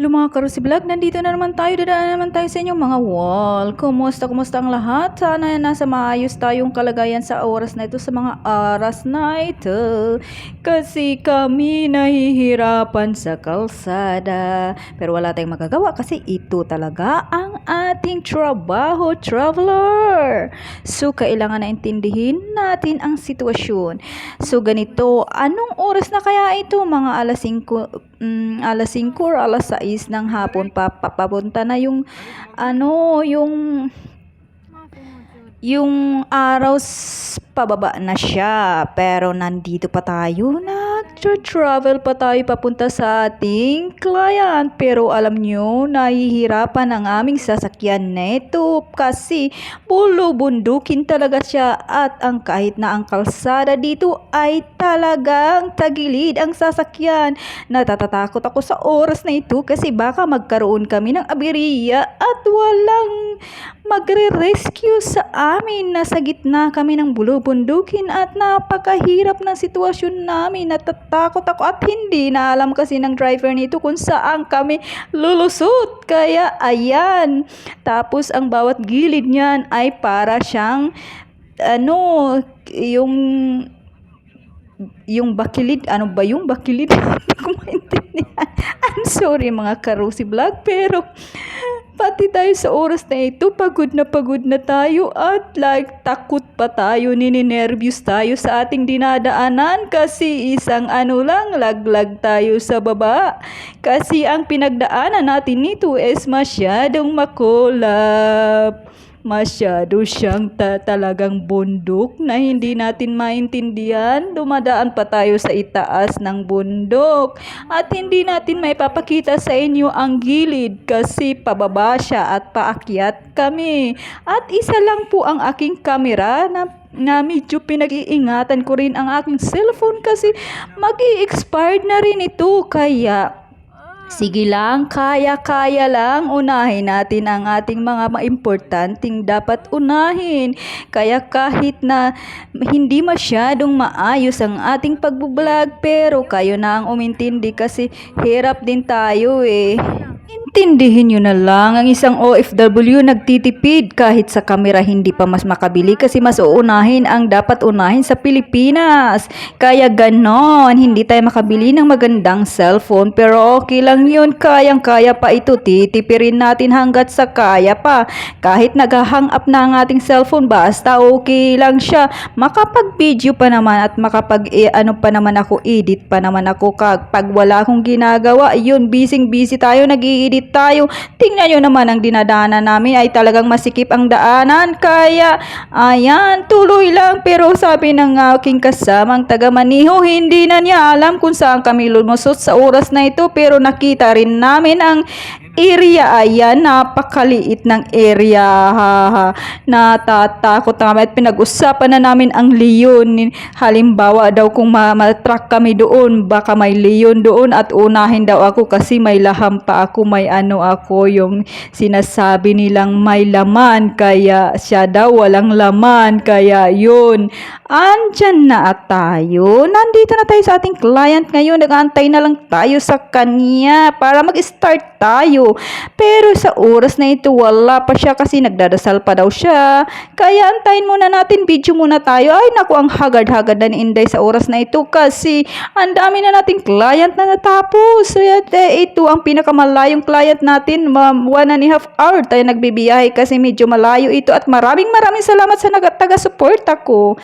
Hello mga Karusi Vlog, nandito na naman tayo, dadaan naman tayo sa inyong mga wall. Kumusta, kumusta ang lahat? Sana nasa maayos tayong kalagayan sa oras na ito, sa mga oras na ito. Kasi kami nahihirapan sa kalsada. Pero wala tayong magagawa kasi ito talaga ang ating trabaho, traveler. So, kailangan na intindihin natin ang sitwasyon. So, ganito, anong oras na kaya ito? Mga alas 5, mm, alas 5 or alas 6 ng hapon pa, na yung ano, yung yung araw pababa na siya. Pero nandito pa tayo, nag-travel pa tayo papunta sa ating client. Pero alam nyo, nahihirapan ang aming sasakyan neto kasi pulo bundukin talaga siya at ang kahit na ang kalsada dito ay talagang tagilid ang sasakyan. Natatatakot ako sa oras na ito kasi baka magkaroon kami ng abiriya at walang magre-rescue sa amin. Nasa gitna kami ng bulubundukin at napakahirap ng sitwasyon namin. Natatakot ako at hindi na alam kasi ng driver nito kung saan kami lulusot. Kaya ayan. Tapos ang bawat gilid niyan ay para siyang ano, yung yung bakilid, ano ba yung bakilid? Hindi ko maintindihan. I'm sorry mga karusi vlog, pero pati tayo sa oras na ito, pagod na pagod na tayo at like takot pa tayo, nininervyos tayo sa ating dinadaanan kasi isang ano lang, laglag tayo sa baba. Kasi ang pinagdaanan natin nito is masyadong makulap. Masyado siyang ta- talagang bundok na hindi natin maintindihan. Dumadaan pa tayo sa itaas ng bundok. At hindi natin may papakita sa inyo ang gilid kasi pababa siya at paakyat kami. At isa lang po ang aking kamera na na medyo pinag-iingatan ko rin ang aking cellphone kasi mag expired na rin ito. Kaya Sige lang, kaya-kaya lang. Unahin natin ang ating mga maimportanting dapat unahin. Kaya kahit na hindi masyadong maayos ang ating pagbublog, pero kayo na ang umintindi kasi hirap din tayo eh. Intindihin nyo na lang, ang isang OFW nagtitipid kahit sa kamera hindi pa mas makabili kasi mas uunahin ang dapat unahin sa Pilipinas. Kaya ganon, hindi tayo makabili ng magandang cellphone pero okay lang yun, kayang-kaya pa ito, titipirin natin hanggat sa kaya pa. Kahit nag-hang up na ang ating cellphone, basta okay lang siya. Makapag-video pa naman at makapag eh, ano pa naman ako, edit pa naman ako kapag wala akong ginagawa, yun, busy-busy tayo, nag-i-edit tayo. Tingnan nyo naman ang dinadaanan namin ay talagang masikip ang daanan. Kaya, ayan, tuloy lang. Pero sabi ng aking kasamang taga Maniho, hindi na niya alam kung saan kami lumusot sa oras na ito. Pero nakita rin namin ang area. Ayan napakaliit ng area. Ha, ha. natatakot na kami at pinag-usapan na namin ang leon. Halimbawa daw kung ma- ma-track kami doon baka may leon doon at unahin daw ako kasi may laham pa ako may ano ako yung sinasabi nilang may laman. Kaya siya daw walang laman kaya yun andyan na tayo nandito na tayo sa ating client ngayon nag-aantay na lang tayo sa kanya para mag-start tayo. Pero sa oras na ito, wala pa siya kasi nagdadasal pa daw siya. Kaya antayin muna natin, video muna tayo. Ay naku, ang hagad-hagad na ni Inday sa oras na ito kasi ang dami na nating client na natapos. So yan, eh, ito ang pinakamalayong client natin. Ma'am, one and a half hour tayo nagbibiyahe kasi medyo malayo ito at maraming maraming salamat sa nag- taga-support ako.